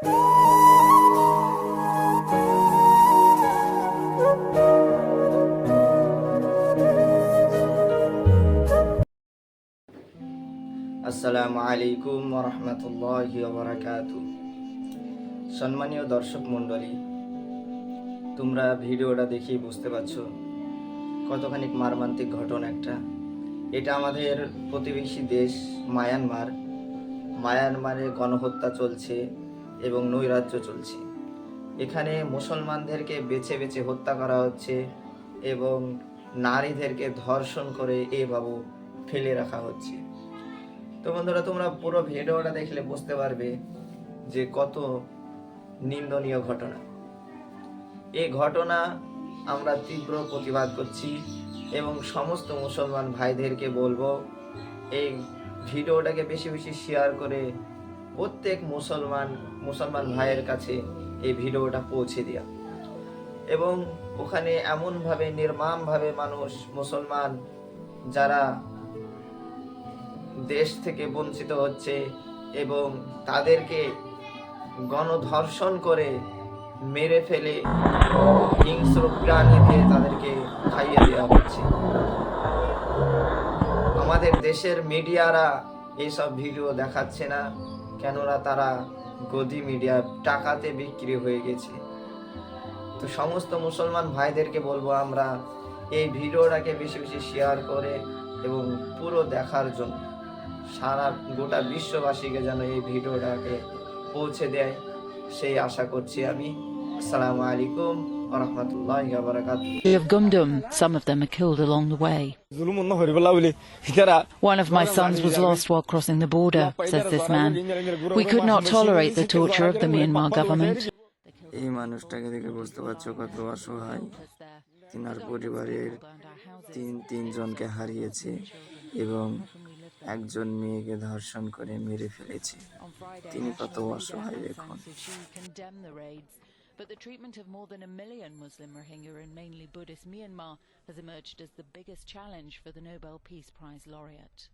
আসসালামু আলাইকুম রহমতুল্লাহ বারাকাতু সম্মানীয় দর্শক মণ্ডলী, তোমরা ভিডিওটা দেখেই বুঝতে পারছ কতখানি মারমান্তিক ঘটনা একটা। এটা আমাদের প্রতিবেশী দেশ মায়ানমার। মায়ানমারে গণহত্যা চলছে। এবং নৈরাজ্য চলছে। এখানে মুসলমানদেরকে বেছে বেছে হত্যা করা হচ্ছে এবং নারীদেরকে ধর্ষণ করে এভাবে ফেলে রাখা হচ্ছে। তো বন্ধুরা, তোমরা পুরো ভিডিওটা দেখলে বুঝতে পারবে যে কত নিন্দনীয় ঘটনা। এই ঘটনা আমরা তীব্র প্রতিবাদ করছি এবং সমস্ত মুসলমান ভাইদেরকে বলব, এই ভিডিওটাকে বেশি বেশি শেয়ার করে প্রত্যেক মুসলমান মুসলমান ভাইয়ের কাছে এই ভিডিওটা পৌঁছে দেওয়া এবং ওখানে এমনভাবে, নির্মমভাবে মানুষ, মুসলমান যারা দেশ থেকে বঞ্চিত হচ্ছে এবং তাদেরকে গণধর্ষণ করে মেরে ফেলে হিংস্র প্রাণী দিয়ে তাদেরকে খাইয়ে দেওয়া হচ্ছে। আমাদের দেশের মিডিয়ারা এইসব ভিডিও দেখাচ্ছে না। কেননা তারা গদি মিডিয়া টাকাতে বিক্রি হয়ে গেছে। তো সমস্ত মুসলমান ভাইদেরকে বলব আমরা এই ভিডিওটাকে বেশি বেশি শেয়ার করে এবং পুরো দেখার জন্য সারা গোটা বিশ্ববাসীকে যেন এই ভিডিওটাকে পৌঁছে দেয়, সেই আশা করছি আমি। আসসালামু আলাইকুম রহমতুল্লাহ বারাকাত of Gumdum. Some of them are killed along the way. One of my sons was lost while crossing the border, says this man. We could not tolerate the torture of the Myanmar government. এই মানুষটাকে দেখে বুঝতে পারছ কত অসহায় তিনার পরিবারের তিন তিনজনকে হারিয়েছে এবং একজন মেয়েকে ধর্ষণ করে মেরে ফেলেছে তিনি কত অসহায় দেখুন But the treatment of more than a million Muslim Rohingya in mainly Buddhist Myanmar has emerged as the biggest challenge for the Nobel Peace Prize laureate.